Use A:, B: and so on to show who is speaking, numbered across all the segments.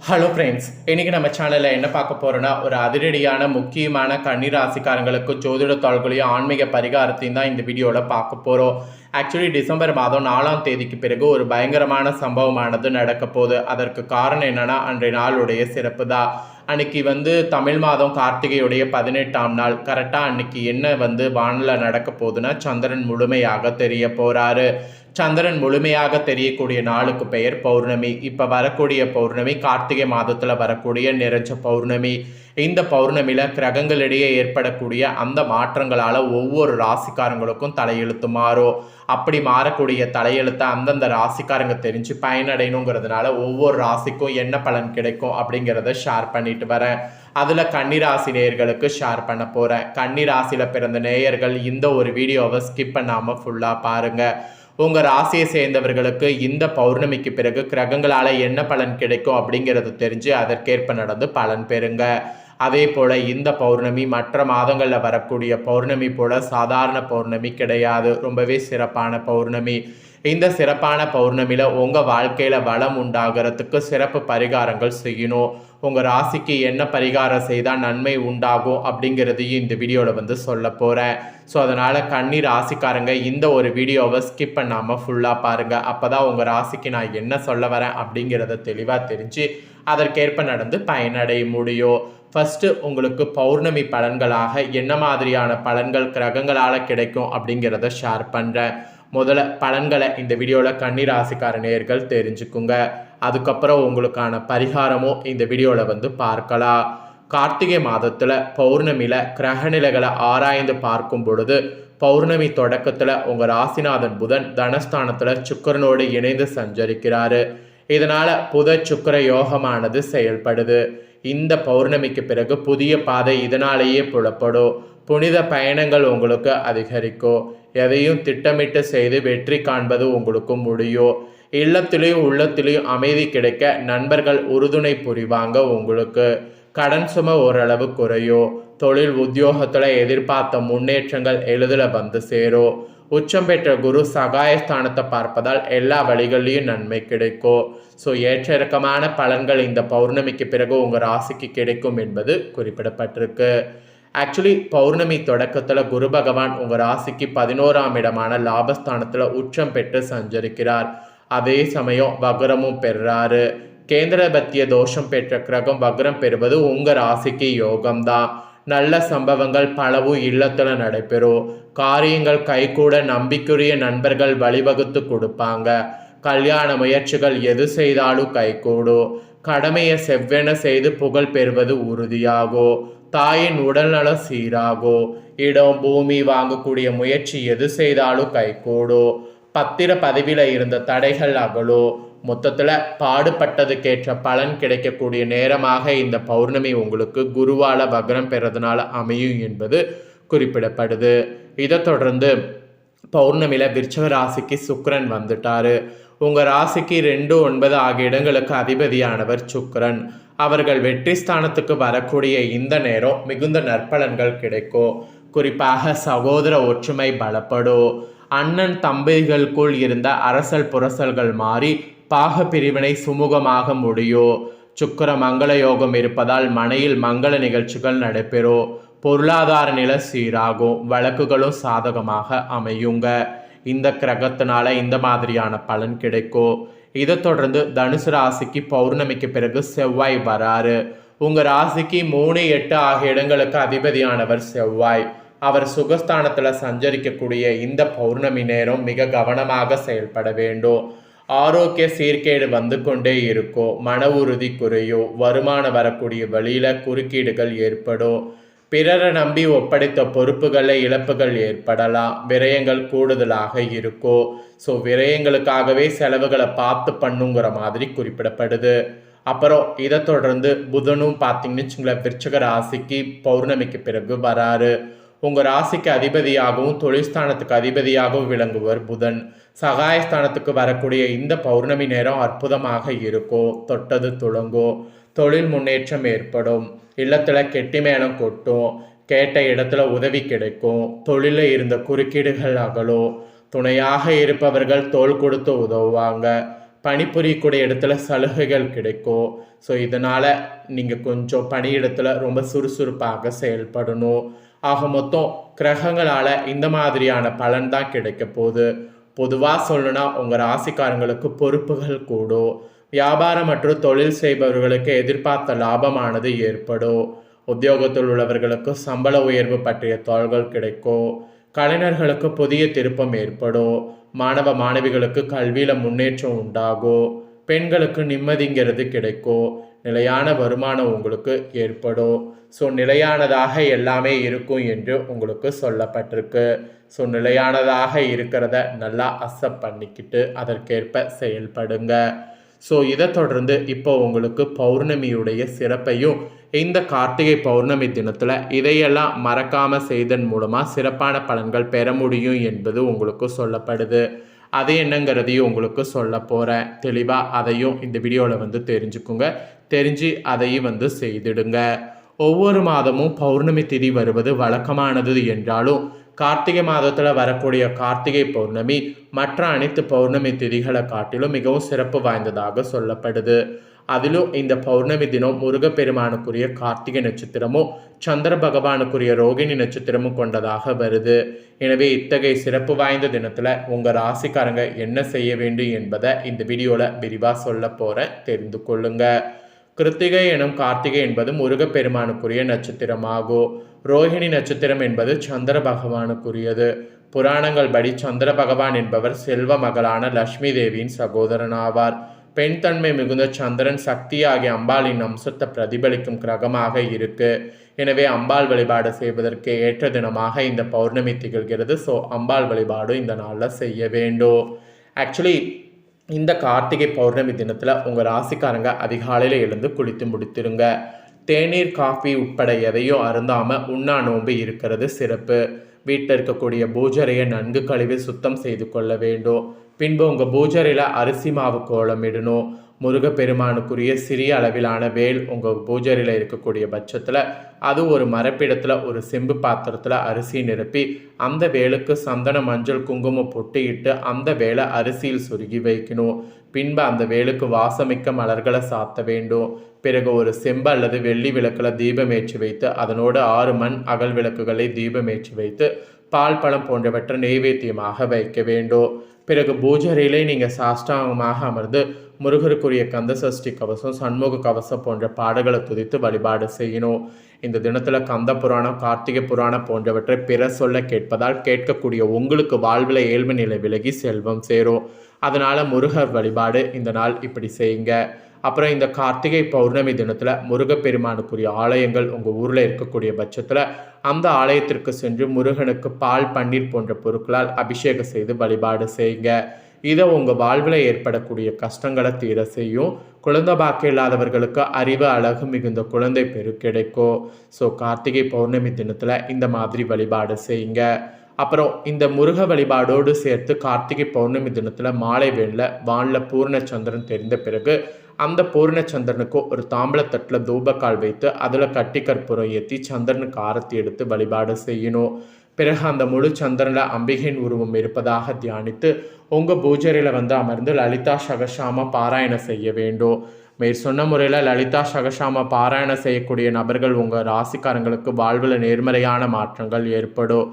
A: Hello friends இன்னைக்கு நம்ம சேனலில் என்ன பார்க்க போகிறோன்னா ஒரு அதிரடியான முக்கியமான கன்னிராசிக்காரங்களுக்கு ஜோதிட தாள்களையும் ஆன்மீக பரிகாரத்தையும் தான் இந்த வீடியோவில் பார்க்க போகிறோம் ஆக்சுவலி டிசம்பர் மாதம் நாலாம் தேதிக்கு பிறகு ஒரு பயங்கரமான சம்பவமானது நடக்க போகுது. அதற்கு காரணம் என்னன்னா அன்றைய நாளுடைய சிறப்பு தான். அன்னைக்கு வந்து தமிழ் மாதம் கார்த்திகையுடைய பதினெட்டாம் நாள். கரெக்டாக அன்னைக்கு என்ன வந்து வானில் நடக்க போகுதுன்னா சந்திரன் முழுமையாக தெரிய போகிறாரு சந்திரன் முழுமையாக தெரியக்கூடிய நாளுக்கு பெயர் பௌர்ணமி. இப்போ வரக்கூடிய பௌர்ணமி கார்த்திகை மாதத்தில் வரக்கூடிய நிறைஞ்ச பௌர்ணமி. இந்த பௌர்ணமியில் கிரகங்களிடையே ஏற்படக்கூடிய அந்த மாற்றங்களால் ஒவ்வொரு ராசிக்காரங்களுக்கும் தலையெழுத்து மாறும். அப்படி மாறக்கூடிய தலையெழுத்தை அந்தந்த ராசிக்காரங்க தெரிஞ்சு பயனடையணுங்கிறதுனால ஒவ்வொரு ராசிக்கும் என்ன பலன் கிடைக்கும் அப்படிங்கிறத ஷேர் பண்ணிட்டு வரேன். அதில் கன்னிராசி நேயர்களுக்கு ஷேர் பண்ண போகிறேன் கன்னிராசியில் பிறந்த நேயர்கள் இந்த ஒரு வீடியோவை ஸ்கிப் பண்ணாமல் ஃபுல்லாக பாருங்கள் உங்கள் ராசியை சேர்ந்தவர்களுக்கு இந்த பௌர்ணமிக்கு பிறகு கிரகங்களால் என்ன பலன் கிடைக்கும் அப்படிங்கிறது தெரிஞ்சு அதற்கேற்ப நடந்து பலன் பெறுங்க. அதே போல் இந்த பௌர்ணமி மற்ற மாதங்களில் வரக்கூடிய பௌர்ணமி போல் சாதாரண பௌர்ணமி கிடையாது. ரொம்பவே சிறப்பான பௌர்ணமி. இந்த சிறப்பான பௌர்ணமியில் உங்கள் வாழ்க்கையில் வளம் உண்டாகிறதுக்கு சிறப்பு பரிகாரங்கள் செய்யணும். உங்கள் ராசிக்கு என்ன பரிகாரம் செய்தால் நன்மை உண்டாகும் அப்படிங்கிறதையும் இந்த வீடியோவில் வந்து சொல்ல போகிறேன் ஸோ அதனால் கண்ணி ராசிக்காரங்க இந்த ஒரு வீடியோவை ஸ்கிப் பண்ணாமல் ஃபுல்லாக பாருங்கள் அப்போ தான் உங்கள் ராசிக்கு நான் என்ன சொல்ல வரேன் அப்படிங்கிறத தெளிவாக தெரிஞ்சு அதற்கேற்ப நடந்து பயனடைய முடியும். ஃபஸ்ட்டு உங்களுக்கு பௌர்ணமி பலன்களாக என்ன மாதிரியான பலன்கள் கிரகங்களால் கிடைக்கும் அப்படிங்கிறத ஷேர் பண்ணுறேன் முதல்ல பலன்களை இந்த வீடியோவில் கன்னி ராசிக்கார தெரிஞ்சுக்குங்க. அதுக்கப்புறம் உங்களுக்கான பரிகாரமும் இந்த வீடியோவில் வந்து பார்க்கலாம். கார்த்திகை மாதத்தில் பௌர்ணமியில் கிரகநிலைகளை ஆராய்ந்து பார்க்கும் பொழுது பௌர்ணமி தொடக்கத்தில் உங்கள் ராசிநாதன் புதன் தனஸ்தானத்தில் சுக்கரனோடு இணைந்து சஞ்சரிக்கிறாரு. இதனால் புத சுக்கர யோகமானது செயல்படுது. இந்த பௌர்ணமிக்கு பிறகு புதிய பாதை இதனாலேயே புலப்படும். புனித பயணங்கள் உங்களுக்கு அதிகரிக்கும். எதையும் திட்டமிட்டு செய்து வெற்றி காண்பது உங்களுக்கு முடியும் இல்லத்திலையும் உள்ளத்திலையும் அமைதி கிடைக்க நண்பர்கள் உறுதுணை புரிவாங்க உங்களுக்கு. கடன் சுமை ஓரளவு குறையும் தொழில் உத்தியோகத்தில் எதிர்பார்த்த முன்னேற்றங்கள் எளிதில் வந்து சேரும் உச்சம் பெற்ற குரு சகாயஸ்தானத்தை பார்ப்பதால் எல்லா வழிகள்லையும் நன்மை கிடைக்கும் ஸோ ஏற்ற இறக்கமான பலன்கள் இந்த பௌர்ணமிக்கு பிறகு உங்கள் ராசிக்கு கிடைக்கும் என்பது குறிப்பிடப்பட்டிருக்கு. ஆக்சுவலி பௌர்ணமி தொடக்கத்தில் குரு பகவான் உங்கள் ராசிக்கு பதினோராம் இடமான லாபஸ்தானத்தில் உச்சம் பெற்று சஞ்சரிக்கிறார். அதே சமயம் வக்ரமும் பெறுறாரு கேந்திரபத்திய தோஷம் பெற்ற கிரகம் வக்ரம் பெறுவது உங்கள் ராசிக்கு யோகம்தான். நல்ல சம்பவங்கள் பலவும் இல்லத்தில் நடைபெறும். காரியங்கள் கைகூட நம்பிக்கையுரிய நண்பர்கள் வழிவகுத்து கொடுப்பாங்க. கல்யாண முயற்சிகள் எது செய்தாலும் கைகூடும். கடமையை செவ்வென செய்து புகழ் பெறுவது உறுதியாகும். தாயின் உடல்நலம் சீராகோ. இடம் பூமி வாங்கக்கூடிய முயற்சி எது செய்தாலும் கைகூடோ. பத்திர பதவியில் இருந்த தடைகள் அகலோ. மொத்தத்தில் பாடுபட்டதுக்கேற்ற பலன் கிடைக்கக்கூடிய நேரமாக இந்த பௌர்ணமி உங்களுக்கு குருவால வக்ரம் பெறதுனால அமையும் என்பது குறிப்பிடப்படுது. இதை தொடர்ந்து பௌர்ணமியில் விருச்சக ராசிக்கு சுக்கரன் வந்துட்டாரு. உங்கள் ராசிக்கு ரெண்டு ஒன்பது ஆகிய இடங்களுக்கு அதிபதியானவர் சுக்கரன். அவர்கள் வெற்றி ஸ்தானத்துக்கு வரக்கூடிய இந்த நேரம் மிகுந்த நற்பலன்கள் கிடைக்கும். குறிப்பாக சகோதர ஒற்றுமை பலப்படும். அண்ணன் தம்பிகளுக்குள் இருந்த அரசல் புரசல்கள் மாறி பாக பிரிவினை சுமூகமாக முடியும். சுக்கர மங்கள யோகம் இருப்பதால் மனையில் மங்கள நிகழ்ச்சிகள் நடைபெறும். பொருளாதார நிலை சீராகும். வழக்குகளும் சாதகமாக அமையுங்க. இந்த கிரகத்தினால இந்த மாதிரியான பலன் கிடைக்கும் இதை தொடர்ந்து தனுசு ராசிக்கு பௌர்ணமிக்கு பிறகு செவ்வாய் வராரு. உங்க ராசிக்கு மூணு எட்டு ஆகிய இடங்களுக்கு அதிபதியானவர் செவ்வாய். அவர் சுகஸ்தானத்தில் சஞ்சரிக்கக்கூடிய இந்த பௌர்ணமி நேரம் மிக கவனமாக செயல்பட வேண்டும் ஆரோக்கிய சீர்கேடு வந்து கொண்டே இருக்கும் மன உறுதி குறையும் வருமானம் வரக்கூடிய வழியில குறுக்கீடுகள் ஏற்படும் பிறரை நம்பி ஒப்படைத்த பொறுப்புகளில் இழப்புகள் ஏற்படலாம். விரயங்கள் கூடுதலாக இருக்கும் ஸோ விரயங்களுக்காகவே செலவுகளை பார்த்து பண்ணுங்கிற மாதிரி குறிப்பிடப்படுது. அப்புறம் இதை தொடர்ந்து புதனும் பார்த்தீங்கன்னு வச்சுங்களேன் விருச்சக ராசிக்கு பௌர்ணமிக்கு பிறகு வராரு. உங்கள் ராசிக்கு அதிபதியாகவும் தொழில்ஸ்தானத்துக்கு அதிபதியாகவும் விளங்குவர் புதன். சகாயஸ்தானத்துக்கு வரக்கூடிய இந்த பௌர்ணமி நேரம் அற்புதமாக இருக்கும் தொட்டது துளங்கும் தொழில் முன்னேற்றம் ஏற்படும். இல்லத்தில் கெட்டிமேளம் கொட்டும் கேட்ட இடத்துல உதவி கிடைக்கும் தொழிலில் இருந்த குறுக்கீடுகள் அகலும். துணையாக இருப்பவர்கள் தோள் கொடுத்து உதவுவாங்க. பணிபுரியக்கூடிய இடத்துல சலுகைகள் கிடைக்கும். ஸோ இதனால் நீங்கள் கொஞ்சம் பணியிடத்தில் ரொம்ப சுறுசுறுப்பாக செயல்படணும். ஆக மொத்தம் கிரகங்களால் இந்த மாதிரியான பலன் தான் கிடைக்க போகுது. பொதுவாக சொல்லணும்னா உங்கள் ராசிக்காரங்களுக்கு பொறுப்புகள் கூடும். வியாபாரம் மற்றும் தொழில் செய்பவர்களுக்கு எதிர்பார்த்த லாபமானது ஏற்படும். உத்தியோகத்தில் உள்ளவர்களுக்கு சம்பள உயர்வு பற்றிய தாள்கள் கிடைக்கும். கலைஞர்களுக்கு புதிய திருப்பம் ஏற்படும். மாணவ மாணவிகளுக்கு கல்வியில் முன்னேற்றம் உண்டாகும். பெண்களுக்கு நிம்மதிங்கிறது கிடைக்கும். நிலையான வருமானம் உங்களுக்கு ஏற்படும். ஸோ நிலையானதாக எல்லாமே இருக்கும் என்று உங்களுக்கு சொல்லப்பட்டிருக்கு. ஸோ நிலையானதாக இருக்கிறத நல்லா அக்செப்ட் பண்ணிக்கிட்டு அதற்கேற்ப செயல்படுங்க. ஸோ இதை தொடர்ந்து இப்போ உங்களுக்கு பௌர்ணமியுடைய சிறப்பையும் இந்த கார்த்திகை பௌர்ணமி தினத்தில் இதையெல்லாம் மறக்காமல் செய்தன் மூலமாக சிறப்பான பலன்கள் பெற முடியும் என்பது உங்களுக்கு சொல்லப்படுது. அது என்னங்கிறதையும் உங்களுக்கு சொல்ல போகிறேன் தெளிவாக அதையும் இந்த வீடியோவில் வந்து தெரிஞ்சுக்குங்க. தெரிஞ்சு அதையும் வந்து செய்திடுங்க. ஒவ்வொரு மாதமும் பௌர்ணமி திதி வருவது வழக்கமானது என்றாலும் கார்த்திகை மாதத்தில் வரக்கூடிய கார்த்திகை பௌர்ணமி மற்ற அனைத்து பௌர்ணமி திதிகளை காட்டிலும் மிகவும் சிறப்பு வாய்ந்ததாக சொல்லப்படுது. அதிலும் இந்த பௌர்ணமி தினம் முருகப்பெருமானுக்குரிய கார்த்திகை நட்சத்திரமும் சந்திர பகவானுக்குரிய ரோகிணி நட்சத்திரமும் கொண்டதாக வருது. எனவே இத்தகைய சிறப்பு வாய்ந்த தினத்தில் உங்கள் ராசிக்காரங்க என்ன செய்ய வேண்டும் என்பதை இந்த வீடியோவில் விரிவாக சொல்ல போகிறேன் தெரிந்து கொள்ளுங்கள் கிருத்திகை எனும் கார்த்திகை என்பது முருகப்பெருமானுக்குரிய நட்சத்திரமாகும் ரோஹிணி நட்சத்திரம் என்பது சந்திர பகவானுக்குரியது. புராணங்கள் படி சந்திர பகவான் என்பவர் செல்வ மகளான லட்சுமி தேவியின் சகோதரன் ஆவார் பெண் தன்மை மிகுந்த சந்திரன் சக்தியாகிய அம்பாளின் அம்சத்தை பிரதிபலிக்கும் கிரகமாக இருக்கு. எனவே அம்பாள் வழிபாடு செய்வதற்கு ஏற்ற தினமாக இந்த பௌர்ணமி திகழ்கிறது. ஸோ அம்பாள் வழிபாடு இந்த நாளில் செய்ய வேண்டும். ஆக்சுவலி இந்த கார்த்திகை பௌர்ணமி தினத்தில் உங்கள் ராசிக்காரங்க அதிகாலையில் எழுந்து குளித்து முடித்திருங்க. தேநீர் காஃபி உட்பட எதையும் அருந்தாமல் உண்ணா நோம்பு இருக்கிறது சிறப்பு. வீட்டில் இருக்கக்கூடிய பூஜரையை நன்கு கழுவி சுத்தம் செய்து கொள்ள வேண்டும். பின்பு உங்கள் பூஜரையில் அரிசி மாவு கோலம் இடணும் முருகப்பெருமானுக்குரிய சிறிய அளவிலான வேல் உங்கள் பூஜரியில் இருக்கக்கூடிய பட்சத்தில் அது ஒரு மரப்பிடத்தில் ஒரு செம்பு பாத்திரத்தில் அரிசி நிரப்பி அந்த வேலுக்கு சந்தன மஞ்சள் குங்குமம் பொட்டியிட்டு அந்த வேலை அரிசியில் சுருகி வைக்கணும். பின்பு அந்த வேலுக்கு வாசமிக்க மலர்களை சாத்த வேண்டும். பிறகு ஒரு செம்பு அல்லது வெள்ளி விளக்கில் தீபமேற்றி வைத்து அதனோடு ஆறு மண் அகல் விளக்குகளை தீபமேற்றி வைத்து பால் பழம் போன்றவற்றை நெய்வேத்தியமாக வைக்க வேண்டும் பிறகு பூஜரையிலே நீங்கள் சாஷ்டாங்கமாக அமர்ந்து முருகருக்குரிய கந்த சஷ்டி கவசம் சண்முக கவசம் போன்ற பாடல்களை துதித்து வழிபாடு செய்யணும். இந்த தினத்தில் கந்த புராணம் கார்த்திகை புராணம் போன்றவற்றை பிற சொல்ல கேட்பதால் கேட்கக்கூடிய உங்களுக்கு வாழ்வில் ஏழ்மை நிலை விலகி செல்வம் சேரும். அதனால் முருகர் வழிபாடு இந்த நாள் இப்படி செய்யுங்க. அப்புறம் இந்த கார்த்திகை பௌர்ணமி தினத்தில் முருகப்பெருமானுக்குரிய ஆலயங்கள் உங்கள் ஊரில் இருக்கக்கூடிய பட்சத்தில் அந்த ஆலயத்திற்கு சென்று முருகனுக்கு பால் பன்னீர் போன்ற பொருட்களால் அபிஷேகம் செய்து வழிபாடு செய்யுங்க. இதை உங்கள் வாழ்வில் ஏற்படக்கூடிய கஷ்டங்களை தீர செய்யும். குழந்தை பாக்கி இல்லாதவர்களுக்கு அறிவு அழகு மிகுந்த குழந்தை பெரு கிடைக்கும். ஸோ கார்த்திகை பௌர்ணமி தினத்தில் இந்த மாதிரி வழிபாடு செய்யுங்க. அப்புறம் இந்த முருக வழிபாடோடு சேர்த்து கார்த்திகை பௌர்ணமி தினத்தில் மாலை வேளில் வானில் பூர்ண சந்திரன் தெரிந்த பிறகு அந்த பூர்ணச்சந்திரனுக்கு ஒரு தாம்பளத்தட்டில் தூபக்கால் வைத்து அதில் கட்டி கற்பூரம் ஏற்றி சந்திரனுக்கு ஆரத்தி எடுத்து வழிபாடு செய்யணும். பிறகு அந்த முழு சந்திரனில் அம்பிகையின் உருவம் இருப்பதாக தியானித்து உங்கள் பூஜரையில் வந்து அமர்ந்து லலிதா சகசாம பாராயணம் செய்ய வேண்டும். மேற் சொன்ன முறையில் லலிதா சகசாம பாராயணம் செய்யக்கூடிய நபர்கள் உங்கள் ராசிக்காரங்களுக்கு வாழ்வில் நேர்மறையான மாற்றங்கள் ஏற்படும்.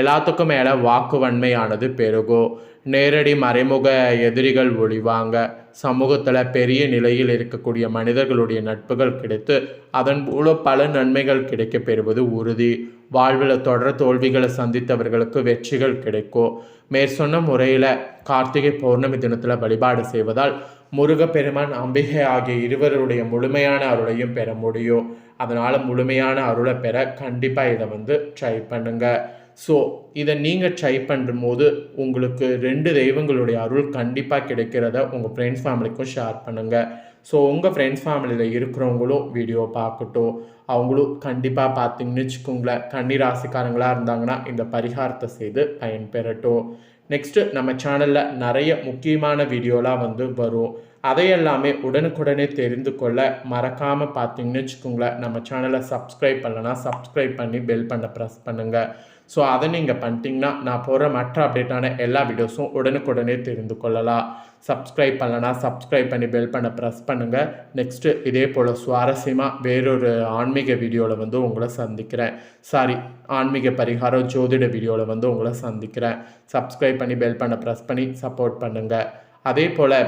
A: எல்லாத்துக்கும் மேலே வாக்கு வன்மையானது பெருகும் நேரடி மறைமுக எதிரிகள் ஒழிவாங்க சமூகத்தில் பெரிய நிலையில் இருக்கக்கூடிய மனிதர்களுடைய நட்புகள் கிடைத்து அதன் மூலம் பல நன்மைகள் கிடைக்க பெறுவது உறுதி. வாழ்வில் தொடர் தோல்விகளை சந்தித்தவர்களுக்கு வெற்றிகள் கிடைக்கும் மேற்சொன்ன முறையில் கார்த்திகை பௌர்ணமி தினத்தில் வழிபாடு செய்வதால் முருகப்பெருமான் அம்பிகை ஆகிய இருவருடைய முழுமையான அருளையும் பெற முடியும். அதனால் முழுமையான அருளை பெற கண்டிப்பாக இதை வந்து ட்ரை பண்ணுங்கள் ஸோ இதை நீங்கள் ட்ரை பண்ணும்போது உங்களுக்கு ரெண்டு தெய்வங்களுடைய அருள் கண்டிப்பாக கிடைக்கிறத உங்கள் ஃப்ரெண்ட்ஸ் ஃபேமிலிக்கும் ஷேர் பண்ணுங்கள் ஸோ உங்கள் ஃப்ரெண்ட்ஸ் ஃபேமிலியில் இருக்கிறவங்களும் வீடியோ பார்க்கட்டும் அவங்களும் கண்டிப்பாக பார்த்தீங்கன்னு வச்சுக்கோங்களேன் கன்னிராசிக்காரங்களாக இருந்தாங்கன்னா இந்த பரிகாரத்தை செய்து பயன்பெறட்டும். நெக்ஸ்ட்டு நம்ம சேனலில் நிறைய முக்கியமான வீடியோலாம் வந்து வரும். அதையெல்லாமே உடனுக்குடனே தெரிந்து கொள்ள மறக்காமல் பார்த்தீங்கன்னு வச்சுக்கோங்களேன் நம்ம சேனலை சப்ஸ்கிரைப் பண்ணலன்னா சப்ஸ்கிரைப் பண்ணி பெல் பண்ண ப்ரெஸ் பண்ணுங்கள் ஸோ அதை நீங்கள் பண்ணிட்டீங்கன்னா நான் போகிற மற்ற அப்டேட்டான எல்லா வீடியோஸும் உடனுக்குடனே தெரிந்து கொள்ளலாம். சப்ஸ்கிரைப் பண்ணலன்னா சப்ஸ்கிரைப் பண்ணி பெல் பண்ண ப்ரெஸ் பண்ணுங்கள் நெக்ஸ்ட்டு இதே போல் சுவாரஸ்யமாக வேறொரு ஆன்மீக வீடியோவில் வந்து உங்களை சந்திக்கிறேன். சாரி ஆன்மீக பரிகாரம் ஜோதிட வீடியோவில் வந்து உங்களை சந்திக்கிறேன். சப்ஸ்கிரைப் பண்ணி பெல் பண்ண ப்ரெஸ் பண்ணி சப்போர்ட் பண்ணுங்கள் அதே போல்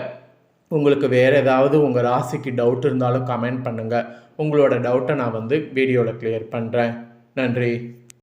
A: உங்களுக்கு வேறு ஏதாவது உங்கள் ராசிக்கு டவுட் இருந்தாலும் கமெண்ட் பண்ணுங்கள் உங்களோட டவுட்டை நான் வந்து வீடியோவில் க்ளியர் பண்ணுறேன் நன்றி.